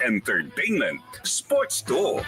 entertainment, sports to.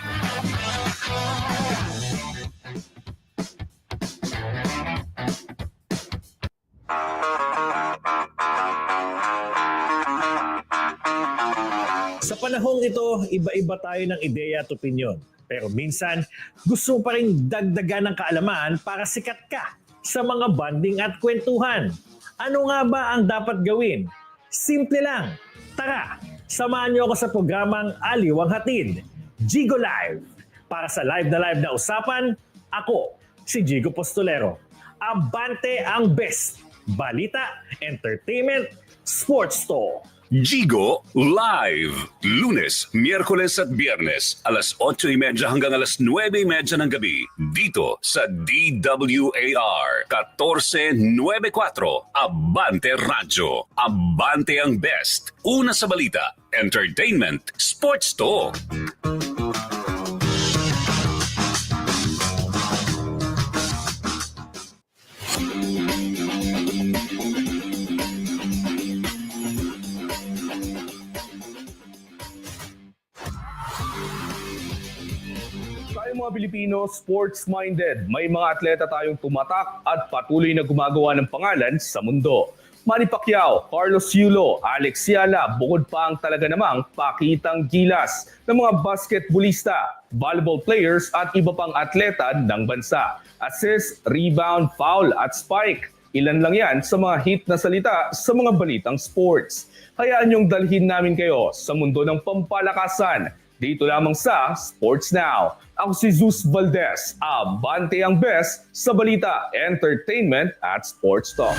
Sa panahong ito, iba-iba tayo ng ideya at opinyon. Pero minsan, gusto pa rin dagdagan ng kaalaman para sikat ka sa mga banding at kwentuhan. Ano nga ba ang dapat gawin? Simple lang. Tara, samahan niyo ako sa programang Aliw ang Hatid, Gigo Live. Para sa live na live na usapan, ako, si Gigo Postolero. Abante ang best. Balita, entertainment, sports to. Gigo Live. Lunes, Miyerkules at Biyernes, alas 8.30 hanggang alas 9.30 ng gabi. Dito sa DWAR 1494 Abante Radyo. Abante ang best. Una sa balita, entertainment, sports to. Pilipino, sports-minded. May mga atleta tayong tumatak at patuloy na gumagawa ng pangalan sa mundo. Manny Pacquiao, Carlos Yulo, Alex Ciala, bukod pa ang talaga namang pakitang gilas ng mga basketballista, volleyball players at iba pang atleta ng bansa. Assist, rebound, foul at spike. Ilan lang yan sa mga hit na salita sa mga balitang sports. Hayaan niyong dalhin namin kayo sa mundo ng pampalakasan dito lamang sa Sports Now. Ako si Zeus Valdez, abante ang best sa balita, entertainment at sports talk.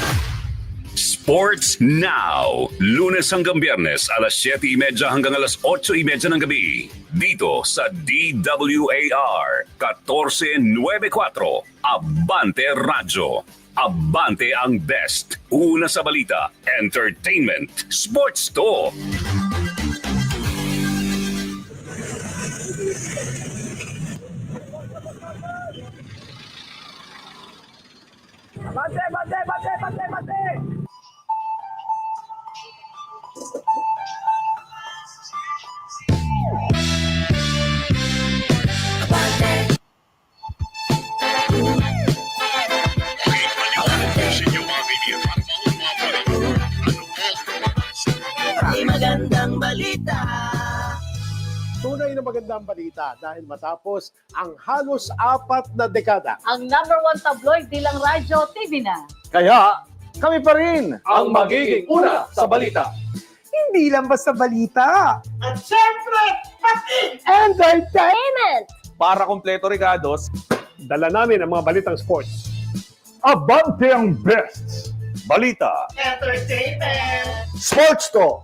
Sports Now. Lunes hanggang Biyernes, alas 7.30 hanggang alas 8.30 ng gabi. Dito sa DWAR 1494 Abante Radyo. Abante ang best. Una sa balita, entertainment, sports to. Bate, bate, bate, bate! May magandang balita. Tunay na magandang balita dahil matapos ang halos apat na dekada. ang number one tabloid bilang radyo TV na. Kaya kami pa rin Ang magiging una sa balita. hindi lang basta balita. At syempre, pati! Entertainment! Para kompleto regados, Dala namin ang mga balitang sports. Abante ang best! Balita! Entertainment! Sports to!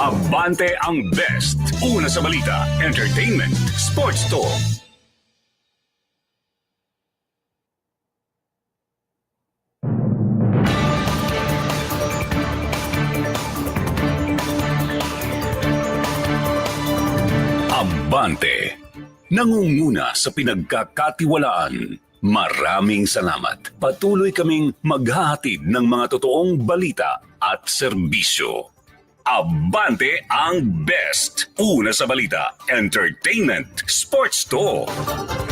Abante ang best. Una sa balita, entertainment, sports to. Abante. Nangunguna sa pinagkakatiwalaan. Maraming salamat. Patuloy kaming maghahatid ng mga totoong balita at serbisyo. Abante ang best. Una sa balita, entertainment, sports to.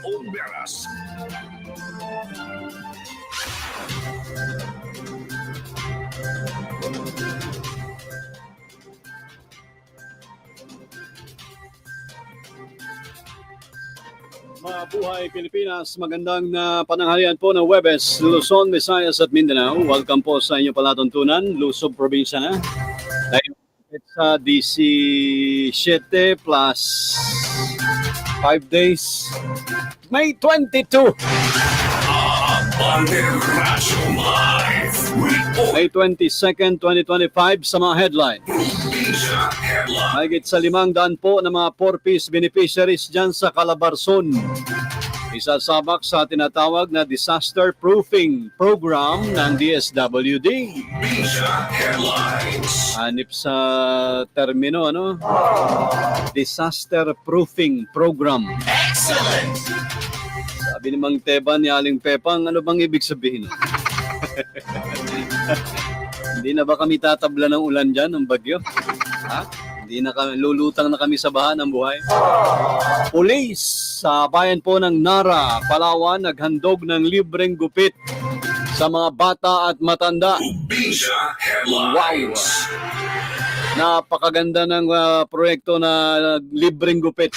Oberas. Mabuhay Pilipinas, magandang na pananghalian po ng Webes, Luzon, Visayas at Mindanao. Welcome po sa inyong palatuntunan, Luzon Probinsya na. Tayo sa DC 7 plus 5 days, May 22. Banderazo Live Report May 22nd, 2025 sa mga Headline Mahigit sa limang daan po ng mga 4-piece beneficiaries dyan sa Calabarzon. Isasabak sa tinatawag na disaster proofing program ng DSWD. Hanip sa termino, ano? Disaster proofing program. Excellent Sabi ni Mang Teban ni Aling Pepang, ano bang ibig sabihin? Hindi na ba kami tatabla ng ulan dyan, ng bagyo? Ha? Hindi na kami, lulutang na kami sa baha ng buhay? Police sa bayan po ng Nara, Palawan, naghandog ng libreng gupit sa mga bata at matanda. Headlines Napakaganda ng ah, proyekto na libreng gupit.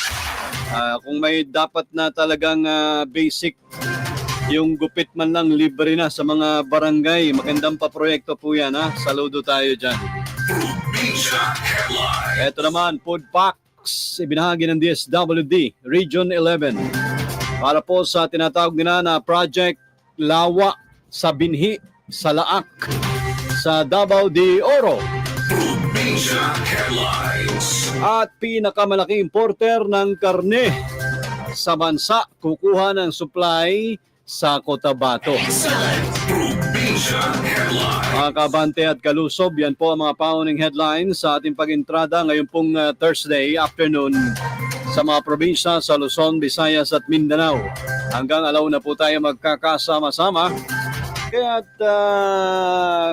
Ah, kung may dapat na talagang ah, basic yung gupit man lang libre na sa mga barangay. Magandang pa proyekto po yan ha. Saludo tayo dyan. Ito naman, food packs ibinahagi ng DSWD Region 11 para po sa tinatawag nila na Project Lawa sa Binhi sa Laak sa Davao de Oro. At pinakamalaking importer ng karne sa bansa kukuha ng supply sa Cotabato. Excellent Mga kabante at kalusob, yan po ang mga pauning headlines sa ating pag-entrada ngayong pong uh, Thursday afternoon sa mga probinsya sa Luzon, Visayas at Mindanao. Hanggang alaw na po tayo magkakasama-sama. Kaya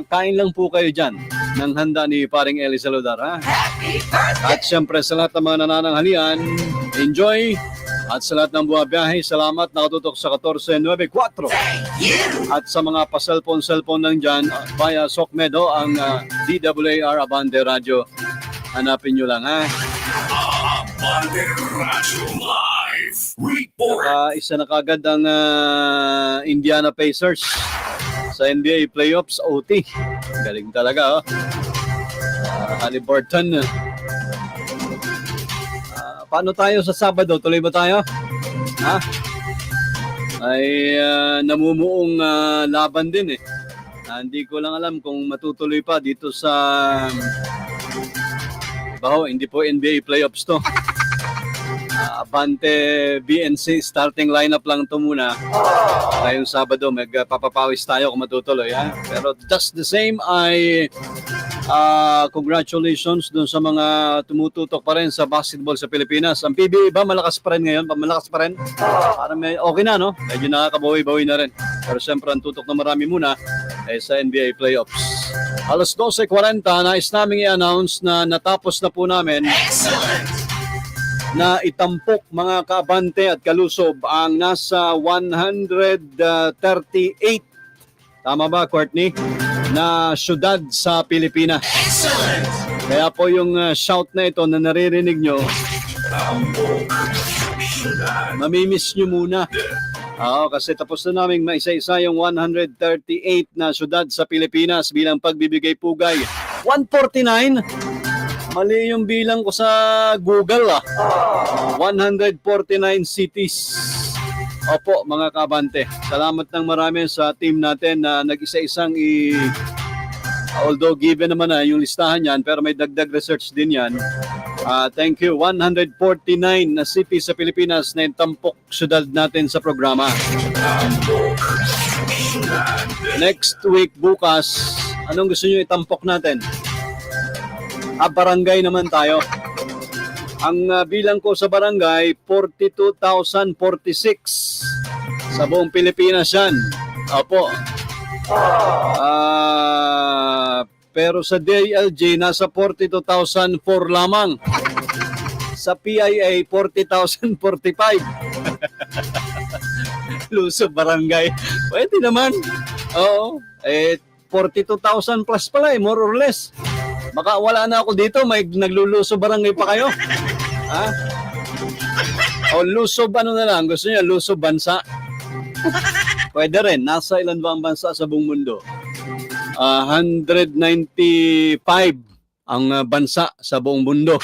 kain lang po kayo dyan ng handa ni paring Eli Saludar. Ha? At siyempre sa lahat ng mga nanananghalian, enjoy! At sa lahat ng buwabiyahe, salamat nakatutok sa 1494. At sa mga pa-cellphone-cellphone lang dyan, uh, via SOCMEDO, ang uh, DWAR Abante Radio. Hanapin nyo lang ha. Banderazo Live Report Uh, isa na kagad ang uh, Indiana Pacers sa NBA playoffs OT. Galing talaga oh. Uh, Halliburton. Uh, paano tayo sa Sabado? Tuloy ba tayo? Ha? Ay uh, namumuong uh, laban din eh. Ah, hindi ko lang alam kung matutuloy pa dito sa Baho, hindi po NBA playoffs to. Abante BNC starting lineup lang to muna. Ngayong Sabado magpapapawis tayo kung matutuloy ha. Pero just the same ay ah, congratulations dun sa mga tumututok pa rin sa basketball sa Pilipinas. Ang PBA ba malakas pa rin ngayon? Malakas pa rin? Para may okay na no? Medyo nakakabawi-bawi na rin. Pero siyempre ang tutok na marami muna ay sa NBA playoffs. Alas 12.40, nais namin i-announce na natapos na po namin na itampok mga kaabante at kalusob ang nasa 138 tama ba Courtney na syudad sa Pilipinas. Kaya po yung uh, shout na ito na naririnig nyo, mamimiss nyo muna. Oo, kasi tapos na namin maisa-isa yung 138 na syudad sa Pilipinas bilang pagbibigay pugay. 149? Mali yung bilang ko sa Google ah. 149 cities. Opo, mga kabante. Salamat ng marami sa team natin na nag-isa-isang i... Although given naman na yung listahan yan, pero may dagdag research din yan. Ah, thank you. 149 na cities sa Pilipinas na yung tampok syudad natin sa programa. Next week, bukas, anong gusto nyo itampok natin? Ah, barangay naman tayo. Ang ah, bilang ko sa barangay, 42,046. Sa buong Pilipinas yan. Opo. Ah, pero sa DILG, nasa 42,004 lamang. Sa PIA, 40,045. Luso barangay. Pwede naman. Oo. Eh, 42,000 plus pala eh, more or less. Baka wala na ako dito, may nagluluso barangay pa kayo. Ha? O lusob ano na lang, gusto niya lusob bansa. Pwede rin, nasa ilan ba ang bansa sa buong mundo? Ah, 195 ang ah, bansa sa buong mundo.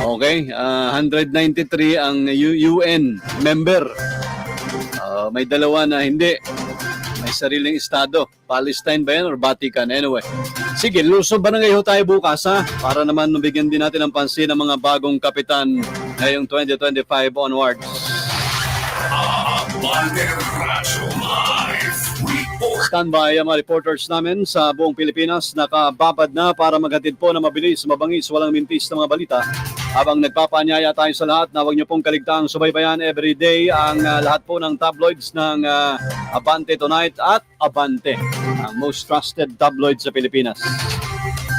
Okay, Ah, 193 ang UN member. Ah, may dalawa na hindi. May sariling estado. Palestine ba yan or Vatican? Anyway. Sige, Luzon Barangay ho tayo bukas ha. Para naman mabigyan din natin ng pansin ng mga bagong kapitan ngayong 2025 onwards. Live Report. Standby ang mga reporters namin sa buong Pilipinas. Nakababad na para maghatid po na mabilis, mabangis, walang mintis na mga balita. Habang nagpapaanyaya tayo sa lahat na huwag niyo pong kaligtaang subaybayan everyday ang ah, lahat po ng tabloids ng ah, Abante Tonight at Abante, ang most trusted tabloid sa Pilipinas.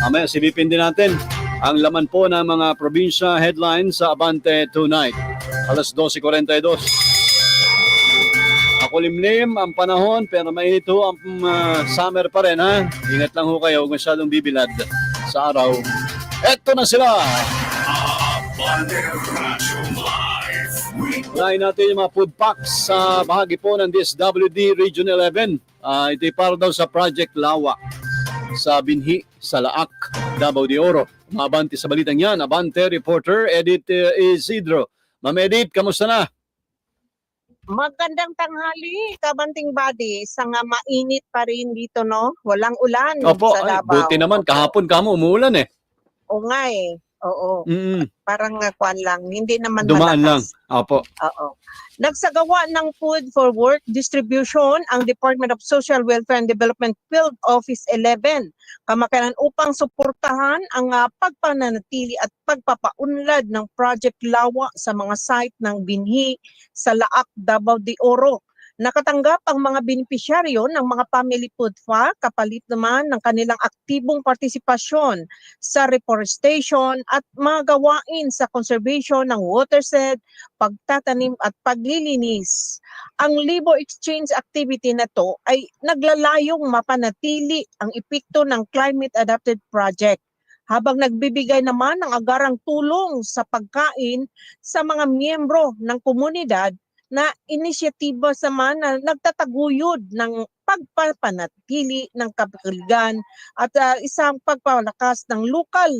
Mamaya silipin din natin ang laman po ng mga probinsya headlines sa Abante Tonight. Alas 12.42. Makulimlim ang panahon pero mainit ho ang uh, summer pa rin ha. Ingat lang ho kayo, huwag masyadong bibilad sa araw. Eto na sila! Unahin natin yung mga food packs sa bahagi po ng DSWD Region 11. Ah, ito'y para daw sa Project Lawa sa Binhi, sa Laak, Davao de Oro. Mabante sa balitang yan, Abante reporter Edith eh, Isidro. Ma'am Edith, kamusta na? Magandang tanghali, kabanting body. Sa nga mainit pa rin dito, no? Walang ulan Opo, sa ay, Davao. buti naman, kahapon kamo umuulan eh. O nga eh. Oo. Mm, Parang nga kwan lang. Hindi naman dumaan lang. malakas. Opo. Oo. Nagsagawa ng food for work distribution ang Department of Social Welfare and Development Field Office 11 kamakanan upang suportahan ang ah, pagpananatili at pagpapaunlad ng Project Lawa sa mga site ng Binhi sa Laak, Davao de Oro. Nakatanggap ang mga benepisyaryo ng mga family food fa kapalit naman ng kanilang aktibong partisipasyon sa reforestation at mga gawain sa conservation ng watershed, pagtatanim at paglilinis. Ang labor exchange activity na to ay naglalayong mapanatili ang epekto ng climate adapted project habang nagbibigay naman ng agarang tulong sa pagkain sa mga miyembro ng komunidad na inisyatiba sa man na nagtataguyod ng pagpapanatili ng kapaligan at ah, isang pagpalakas ng lokal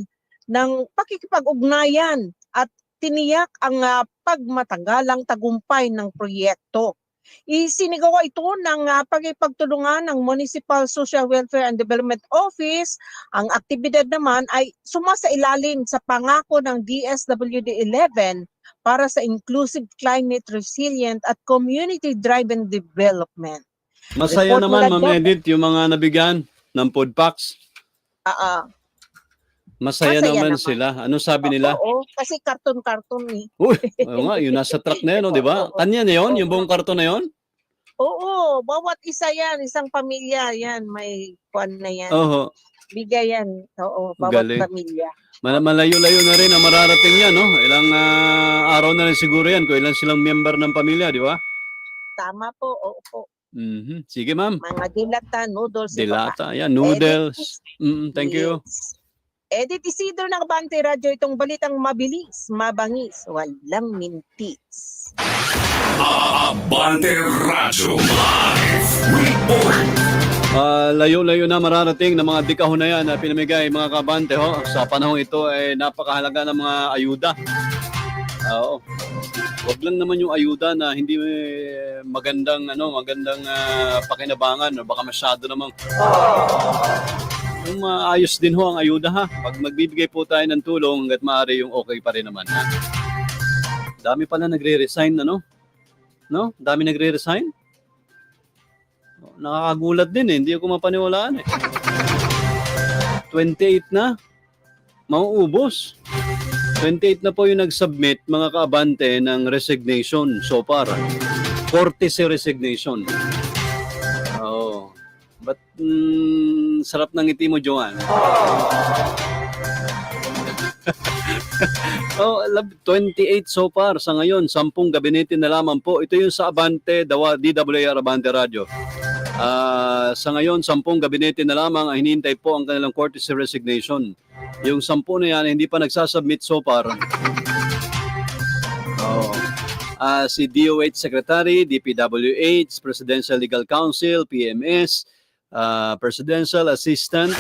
ng pakikipag-ugnayan at tiniyak ang ah, pagmatagalang tagumpay ng proyekto. Isinigawa ito ng uh, pagipagtulungan ng Municipal Social Welfare and Development Office. Ang aktibidad naman ay sumasailalim sa pangako ng DSWD 11 para sa inclusive climate resilient at community-driven development. Masaya Report naman, Ma'am. Edith, yung mga nabigyan ng food packs. Ah, ah. Masaya, Masaya naman, naman. sila. Ano sabi nila? Oo, kasi karton-karton eh. Uy, oo nga, yung nasa truck na yun, oh, di ba? Oo. Kanya na yun, yung buong karton na yun? Oo, bawat isa yan, isang pamilya yan, may kwan na yan. Oo. Bigay yan, oo, bawat Galing. pamilya. Mal- Malayo-layo na rin ang mararating yan, no? Ilang ah, araw na rin siguro yan kung ilan silang member ng pamilya, di ba? Tama po, oo po. Mhm. Sige, ma'am. Mga dilata, noodles, iba pa. Dilata, yan, noodles. Mm, thank you. Yes. Edit Isidro ng Bante Radio itong balitang mabilis, mabangis, walang mintis. Abante Radyo Live Report. Ah, layo-layo na mararating ng mga dikahon na pinamigay mga kabante ho. Sa panahong ito ay napakahalaga ng mga ayuda. Oo. Wag lang naman yung ayuda na hindi eh, magandang ano, magandang ah, pakinabangan o baka masyado namang yung maayos din ho ang ayuda ha. Pag magbibigay po tayo ng tulong hanggat maaari yung okay pa rin naman ha. Dami pala nagre-resign ano? No? Dami nagre-resign? Nakakagulat din eh. Hindi ako mapaniwalaan eh. 28 na. Mauubos. 28 na po yung nag-submit mga kaabante ng resignation so far. 40 si resignation. Oo. But mm, sarap ng ngiti mo, Joanne. oh, lab- 28 so far sa ngayon. 10 gabinete na lamang po. Ito yung sa Abante, DWR Abante Radio. Ah, sa ngayon, 10 gabinete na lamang ang hinihintay po ang kanilang courtesy resignation. Yung 10 na yan, hindi pa nagsasubmit so far. Oh. Ah, si DOH Secretary, DPWH, Presidential Legal Council, PMS, ah, Presidential Assistant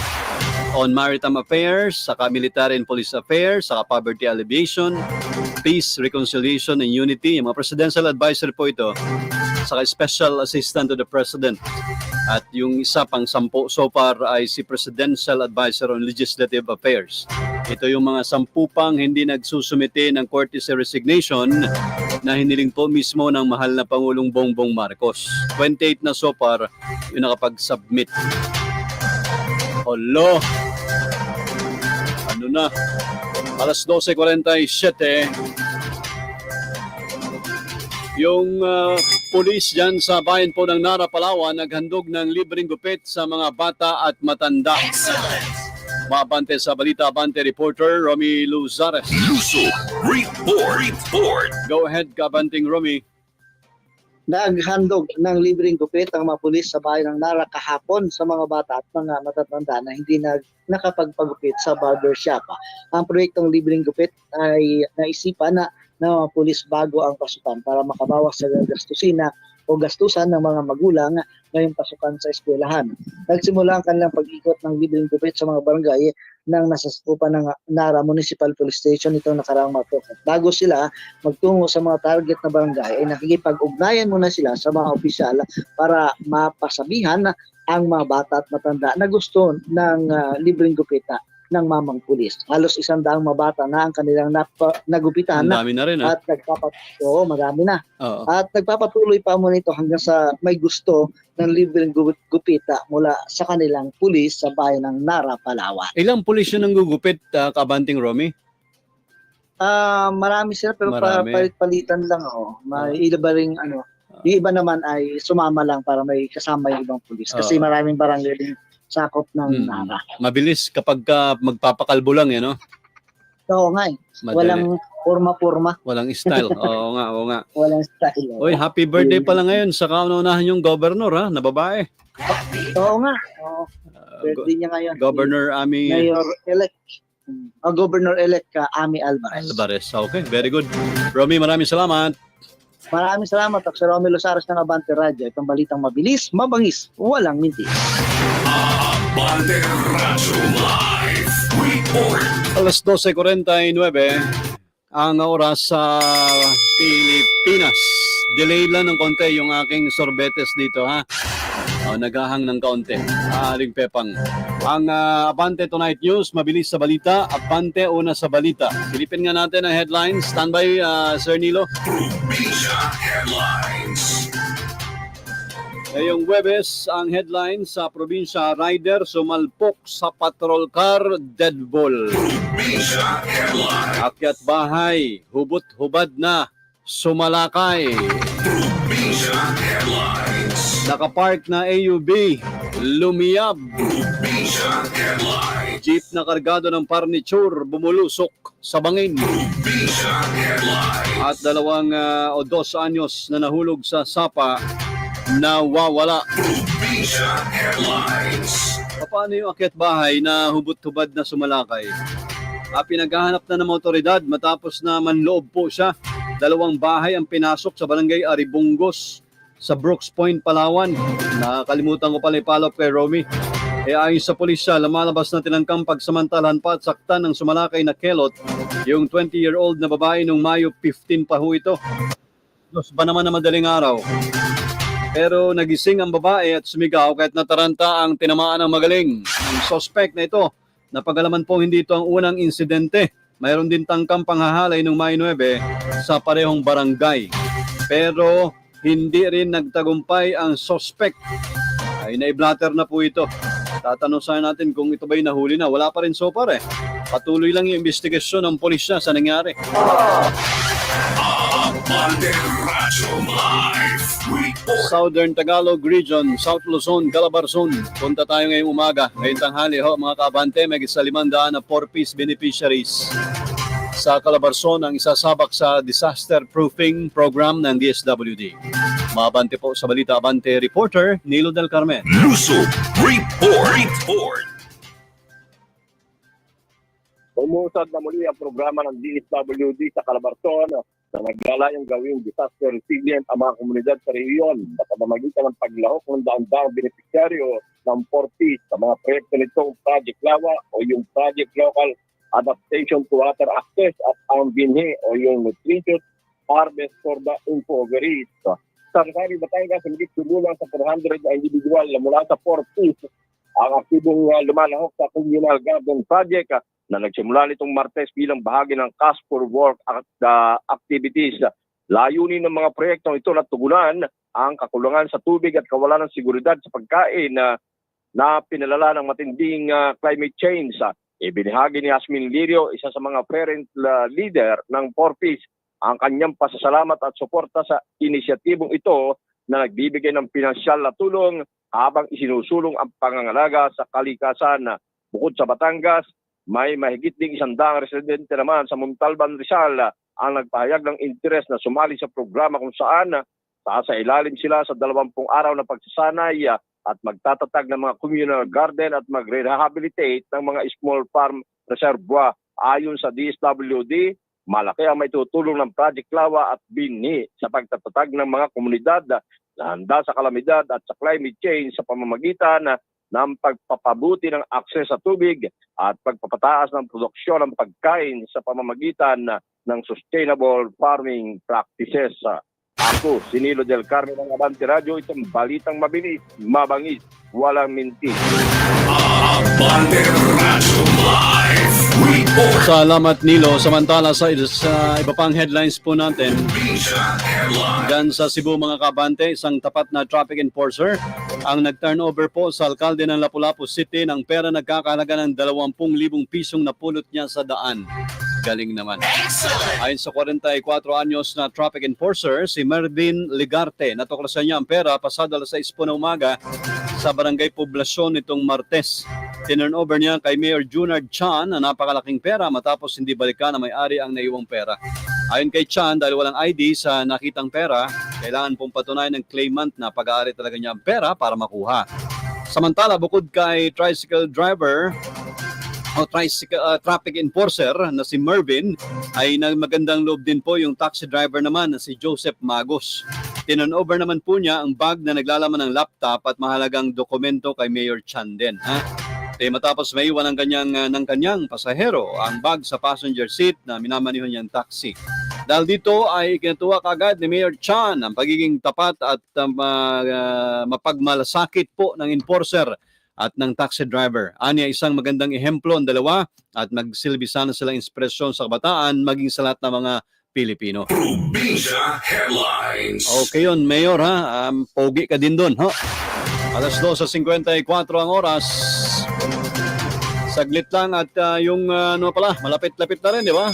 on Maritime Affairs, saka Military and Police Affairs, saka Poverty Alleviation, Peace, Reconciliation and Unity. Yung mga Presidential Advisor po ito, saka Special Assistant to the President. At yung isa pang sampu so far ay si Presidential Advisor on Legislative Affairs. Ito yung mga sampu pang hindi nagsusumite ng courtesy resignation na hiniling po mismo ng mahal na Pangulong Bongbong Marcos. 28 na so far yung nakapag-submit. Hello! Ano na? Alas 12.47. Yung uh, pulis dyan sa bayan po ng Nara, Palawan, naghandog ng libreng gupit sa mga bata at matanda. Mabante sa balita, Abante reporter Romy Luzares. Luso Report. Report. Go ahead, Kabanting Romy. naghandog ng libreng gupit ang mga pulis sa bayan ng Nara kahapon sa mga bata at mga matatanda na hindi nag nakapagpagupit sa barbershop. Ang proyektong libreng gupit ay naisipan na ng mga pulis bago ang pasukan para makabawas sa gastusina o gastusan ng mga magulang ngayong pasukan sa eskwelahan. Nagsimula ang kanilang pag-ikot ng libreng gupit sa mga barangay ng nasasakupan ng Nara Municipal Police Station itong nakaraang. At Bago sila magtungo sa mga target na barangay ay nakikipag-ugnayan muna sila sa mga opisyal para mapasabihan ang mga bata at matanda na gusto ng ah, libreng gupita ng mamang pulis. Halos isang daang mga bata na ang kanilang napa, nagupitan na dami na rin, ha? at nagpapat Oo, marami na. Oo. At nagpapatuloy pa mo nito hanggang sa may gusto ng libreng gu- gupita mula sa kanilang pulis sa bayan ng Nara, Palawan. Ilang pulis yun ang gugupit, uh, Kabanting Romy? Ah, marami sila pero Marami. palit-palitan lang oh. May iba ring ano. Yung iba naman ay sumama lang para may kasama yung ibang pulis kasi maraming barangay din sakop ng Mm. Nara. Mabilis kapag ka magpapakalbo lang, yan, no? Oo nga eh. Madali. Walang forma-forma, Walang style. Oo nga, oo nga. walang style. Oy, happy birthday pala ngayon sa kaunahan yung governor, ha? Na babae. Oo nga. Oo, Uh, birthday niya ngayon. governor Ami Mayor-elect. Oh, Governor-elect ka, Ami Alvarez. Alvarez. Okay, very good. Romy, maraming salamat. Maraming salamat, Dr. Romelo Saros ng Abante Radio. Itong balitang mabilis, mabangis, walang minti. Abante Radyo Live Report. Alas 12.49 ang oras sa Pilipinas. Delay lang ng konti yung aking sorbetes dito ha. Oh, naghahang ng kaunti. Aling Pepang. Ang ah, Abante Tonight News, mabilis sa balita. Abante una sa balita. Silipin nga natin ang headlines. Standby, ah, Sir Nilo. Ngayong Webes, ang headline sa probinsya, Rider sumalpok sa patrol car. Probinsya Headlines. Akyat bahay, hubot-hubad na, sumalakay. Nakapark na AUB, lumiyab. Jeep na kargado ng furniture, bumulusok sa bangin. At dalawang ah, o dos anyos na nahulog sa sapa, nawawala. Paano yung akyat bahay na hubot-hubad na sumalakay? Ah, pinaghahanap na ng mga otoridad matapos na manloob po siya. Dalawang bahay ang pinasok sa barangay Aribungos sa Brooks Point, Palawan. Nakakalimutan ko pala ipalop kay Romy. E ayon sa pulisya, lumalabas na tinangkang pagsamantalan pa at saktan ng sumalakay na kelot yung 20-year-old na babae nung Mayo 15 pa ho ito. Dos ba naman na madaling araw? Pero nagising ang babae at sumigaw kahit nataranta ang tinamaan ng magaling. Ang suspect na ito, napagalaman po hindi ito ang unang insidente. Mayroon din tangkang panghahalay ng May 9 sa parehong barangay. Pero hindi rin nagtagumpay ang suspect. Ay naiblatter na po ito. Tatanong sana natin kung ito ba'y nahuli na. Wala pa rin so far eh. Patuloy lang yung investigasyon ng pulisya sa nangyari. Report. Southern Tagalog Region, South Luzon, Calabarzon. Punta tayo ngayong umaga. Ngayong tanghali ho, mga kabante, may isa limandaan na 4-piece beneficiaries. Sa Calabarzon, ang isasabak sa disaster proofing program ng DSWD. Mabante po sa Balita Abante reporter, Nilo Del Carmen. Luso Report. Report. Umusad na muli ang programa ng DSWD sa Calabarzon na naglalayong gawing disaster resilient ang mga komunidad sa rehiyon sa pamamagitan ng paglahok ng daang-daang benepisyaryo ng 40 sa mga proyekto nitong Project Lawa o yung Project Local Adaptation to Water Access at ang BINHE o yung Nutritious Harvest for the Impoverished. sa Rizal, Batangas, hindi sumulang sa 400 na individual na mula sa 4 piece ang aktibong uh, lumalahok sa Communal Garden Project na nagsimula nitong Martes bilang bahagi ng Cash for Work at uh, activities. Layunin ng mga proyektong ito na tugunan ang kakulangan sa tubig at kawalan ng seguridad sa pagkain na na pinalala ng matinding ah, climate change. Uh, ibinahagi ni Asmin Lirio, isa sa mga parent ah, leader ng Porpis, ang kanyang pasasalamat at suporta sa inisyatibong ito na nagbibigay ng pinansyal na tulong habang isinusulong ang pangangalaga sa kalikasan. Bukod sa Batangas, may mahigit ding isang daang residente naman sa Montalban, Rizal ah, ang nagpahayag ng interes na sumali sa programa kung saan ah, sa ilalim sila sa dalawampung araw na pagsasanay ah, at magtatatag ng mga communal garden at magre-rehabilitate ng mga small farm reservoir. Ayon sa DSWD, malaki ang may tutulong ng Project Lawa at Bini sa pagtatatag ng mga komunidad na handa sa kalamidad at sa climate change sa pamamagitan ng pagpapabuti ng akses sa tubig at pagpapataas ng produksyon ng pagkain sa pamamagitan ng sustainable farming practices. Ako, Sinilo del Carmen ng Abante Radio, itong balitang mabilis, mabangis, walang minti. Abante Radio Live. Salamat Nilo. Samantala sa, sa iba pang headlines po natin. Diyan sa Cebu mga kabante, isang tapat na traffic enforcer ang nag-turnover po sa alkalde ng Lapu-Lapu City ng pera nagkakalaga ng 20,000 pisong napulot niya sa daan. Galing naman. Ayon sa 44 anyos na traffic enforcer, si Mervin Ligarte, natuklasan niya ang pera pasado alas 6 po na umaga sa barangay Poblasyon nitong Martes. Tinurnover niya kay Mayor Junard Chan na napakalaking pera matapos hindi balikan na may-ari ang naiwang pera. Ayon kay Chan, dahil walang ID sa nakitang pera, kailangan pong patunayan ng claimant na pag-aari talaga niya ang pera para makuha. Samantala, bukod kay tricycle driver o tricycle, uh, traffic enforcer na si Mervin, ay magandang loob din po yung taxi driver naman na si Joseph Magos. Tinon-over naman po niya ang bag na naglalaman ng laptop at mahalagang dokumento kay Mayor Chan din. Ha? Eh, matapos may iwan ng kanyang, uh, ng kanyang pasahero ang bag sa passenger seat na minamanihan niyang taxi. Dahil dito ay kinatuwa kagad ni Mayor Chan ang pagiging tapat at um, uh, mapagmalasakit po ng enforcer at ng taxi driver. Anya isang magandang ehemplo ang dalawa at magsilbi sana silang inspirasyon sa kabataan maging sa lahat ng mga Pilipino. Probinsya Headlines. Okay yun, Mayor ha. Um, pogi ka din doon. Ha? Alas 2.54 ang oras. Saglit lang at uh, yung uh, ano pala, malapit-lapit na rin, di ba?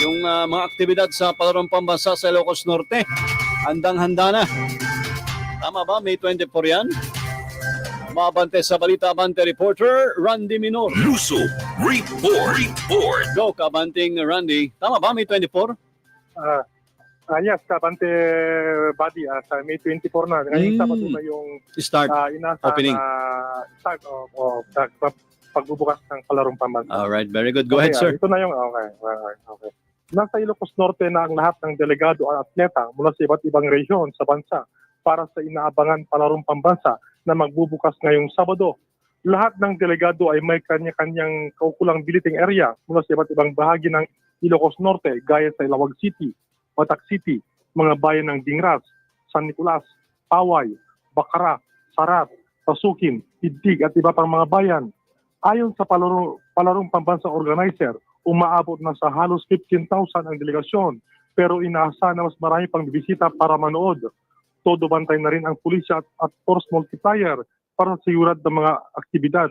Yung uh, mga aktibidad sa palarong pambansa sa Ilocos Norte. Handang-handa na. Tama ba? May 24 yan? Mabante sa Balita Abante Reporter, Randy Minor. Luso Report. Report. Go, kabanting Randy. Tama ba? May 24? Ah, ah, yes, Kabante Body, ah, sa May 24 na. Ngayong Mm. Sabado na yung Start. ah, inasa Opening. na start o o sa pag- pagbubukas ng palarong pambansa. Alright, very good. Go ahead, Okay, ah, sir. Ito na yung, okay, okay, okay. Nasa Ilocos Norte na ang lahat ng delegado at atleta mula sa iba't ibang rehiyon sa bansa para sa inaabangan palarong pambansa na magbubukas ngayong Sabado. Lahat ng delegado ay may kanya-kanyang kaukulang billeting area mula sa iba't ibang bahagi ng Ilocos Norte gaya sa Ilawag City, Batak City, mga bayan ng Dingras, San Nicolas, Paway, Bacara, Sarat, Pasukin, Idig at iba pang mga bayan. Ayon sa palarong, palarong pambansa organizer, umaabot na sa halos 15,000 ang delegasyon pero inaasahan na mas marami pang bibisita para manood. Todo bantay na rin ang pulisya at, at force multiplier para sa sigurat ng mga aktibidad.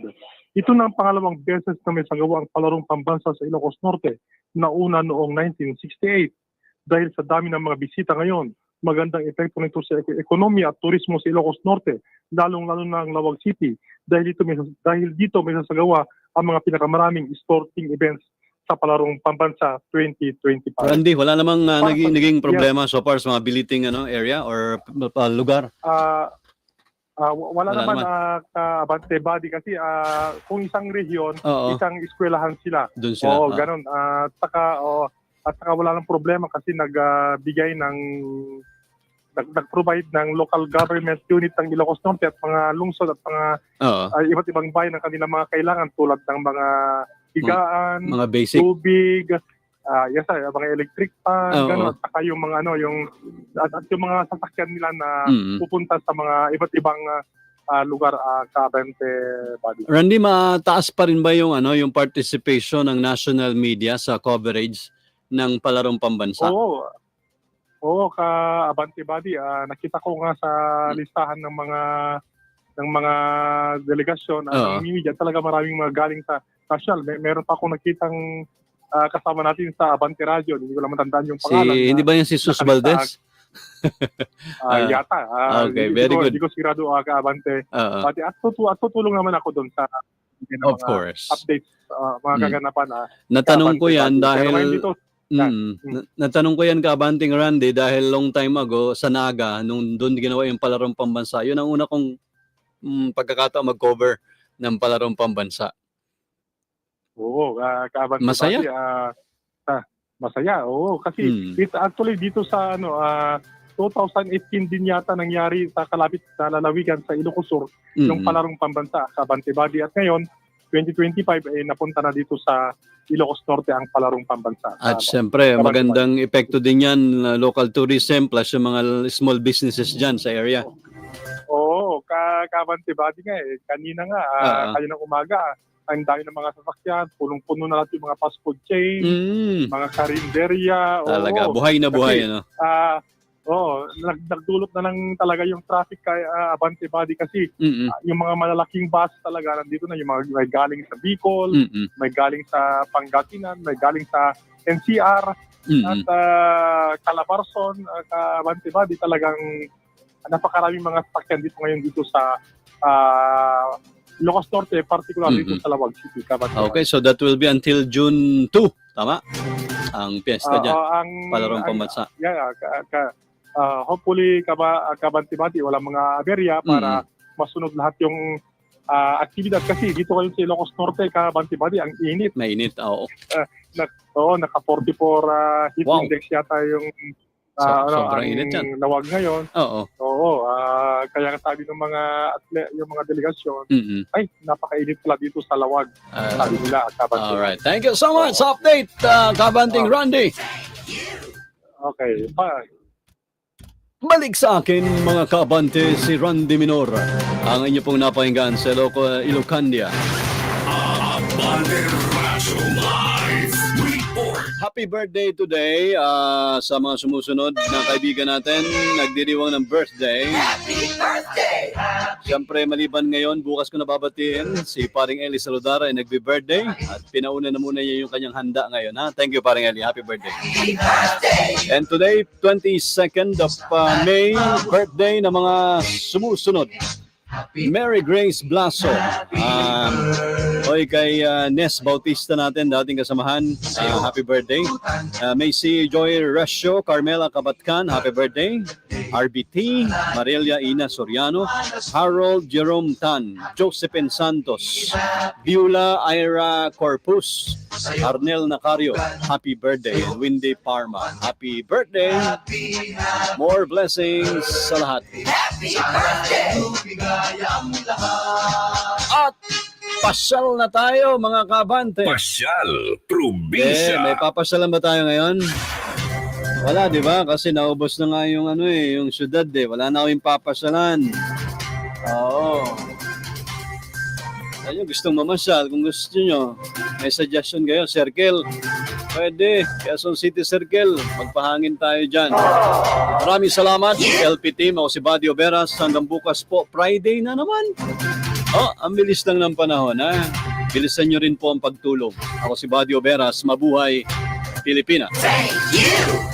Ito na ang pangalawang beses na may sagawa ang palarong pambansa sa Ilocos Norte na una noong 1968. Dahil sa dami ng mga bisita ngayon, magandang epekto nito sa ek- ekonomiya at turismo sa Ilocos Norte, lalong-lalo na ang Lawag City dahil dito may dahil dito may sasagawa ang mga pinakamaraming sporting events sa palarong pambansa 2025. Randy, wala namang uh, naging, naging problema so far sa mga billeting ano, area or uh, lugar? Ah, w- wala, Wala naman naman. ka-abante body kasi ah, kung isang rehiyon, Oo, isang eskwelahan sila. doon sila. Oo, Ah. ganun. At saka, oo, at saka wala nang problema kasi nagbigay ng nag- nag-provide ng local government unit ng Ilocos Norte at mga lungsod at mga ah, iba't ibang bayan ng kanilang mga kailangan tulad ng mga higaan, mga basic. tubig, ah yes sir, mga electric fan, Oo. gano'n, at saka yung mga ano, yung at, at yung mga sasakyan nila na Mm. pupunta sa mga iba't ibang ah, ah, lugar uh, kabante body. Randy, mataas pa rin ba yung ano, yung participation ng national media sa coverage ng palarong pambansa? Oo. Oo, ka Abante Body, ah, nakita ko nga sa listahan ng mga ng mga delegasyon Oo. ang media talaga maraming mga galing sa national. May, meron pa akong nakitang ah, kasama natin sa Abante Radio, hindi ko lang matandaan yung Si, pangalan. hindi ba yan si Sus Valdez? Ah, Ah, yata. Ah, okay, very ko, good. Hindi ko sigurado uh, ka-Abante. Oo. Pati at, tutu- at tutulong naman ako doon sa of mga course. updates, ah, mga Mm. kaganapan. ah, Natanong ko yan. Pero dahil dito, Mm. Na- Natanong ko yan kabanting Randy dahil long time ago sa Naga nung doon ginawa yung palarong pambansa. Yun ang una kong mm, pagkakataon mag-cover ng palarong pambansa. Oo, uh, kaabante Masaya? Body, ah, ah, masaya, oo. Kasi Mm. dito, actually dito sa ano, ah, 2018 din yata nangyari sa kalapit sa lalawigan sa Ilocos Sur, yung Mm. palarong pambansa, Kabante Body. At ngayon, 2025, eh, napunta na dito sa Ilocos Norte ang palarong pambansa. At Ah, Kabante magandang epekto din yan, uh, local tourism plus yung mga small businesses dyan sa area. Oo, ka Kabante Body nga eh. Kanina nga, ah, Ah. kaninang umaga, ang dami ng mga sasakyan, punong-puno na yung mga fast food chain, Mm. mga karinderya. oo. Talaga, buhay na buhay. Kasi, ano? Ah, oo, nag, nagdulot na lang talaga yung traffic kay ah, Abante Body kasi Mm-mm. ah, yung mga malalaking bus talaga nandito na yung mga may galing sa Bicol, Mm-mm. may galing sa Pangasinan, may galing sa NCR Mm-mm. at uh, Calabarzon, uh, Abante Body talagang napakaraming mga sasakyan dito ngayon dito sa ah, Ilocos Norte, particular dito Mm-mm. sa Lawag City. Kabante Okay, so that will be until June 2. Tama? Ang piyesta Ah, dyan. ah, ang, Palarong pambansa. yeah, ka, ka, ah, hopefully kaba kabantibati walang mga aberya para masunod lahat yung ah, aktibidad kasi dito ngayon sa Ilocos Norte kabantibati ang init Mainit. Oo. oo naka 44 ah, heat Wow. index yata yung So- ah, ano, sobrang ang init yan. lawag ngayon Oo. oo ah, kaya sabi ng mga atle, yung mga delegasyon Mm-mm. ay napakainit pala dito sa lawag Ah, sabi nila kabantibati Alright. Thank you so much sa update, uh, Kabanting Randy. okay bye Balik sa akin mga kabante si Randy Minor. Ang inyo pong napahinggan sa Ilocandia. Radyo Live Report. Happy birthday today ah, sa mga sumusunod na kaibigan natin. Nagdiriwang ng birthday. Happy birthday! Siyempre, maliban ngayon, bukas ko nababatiin si paring Eli Saludara ay nagbe-birthday at pinauna na muna niya yung kanyang handa ngayon. Ha? Thank you, paring Eli. Happy birthday. Happy birthday! And today, 22nd of uh, May, birthday ng mga sumusunod. Mary Grace Blaso. Um, oy kay uh, Nes Bautista natin, dating kasamahan. Uh, happy birthday. Uh, may si Joy Resio, Carmela Kabatkan, happy birthday. RBT, Marelia Ina Soriano, Harold Jerome Tan, Josephine Santos, Viola Ira Corpus, Arnel Nacario, happy birthday. And Windy Parma, happy birthday. More blessings sa lahat. Happy birthday! Mo lahat! At pasyal na tayo mga kabante. Pasyal, Eh, probinsya. may papasyalan ba tayo ngayon? Wala, di ba? Kasi naubos na nga yung ano eh, yung syudad eh. Wala na kaming papasyalan. Oo. Ayun, gustong mamasyal. Kung gusto nyo, may suggestion kayo, circle. Pwede, Quezon City Circle. Magpahangin tayo dyan. Maraming salamat, LP team. Ako si Buddy Oberas. Hanggang bukas po, Friday na naman. Oh, ang bilis lang ng panahon, ha? Bilisan nyo rin po ang pagtulog. Ako si Buddy Oberas. Mabuhay, Pilipinas. Thank you!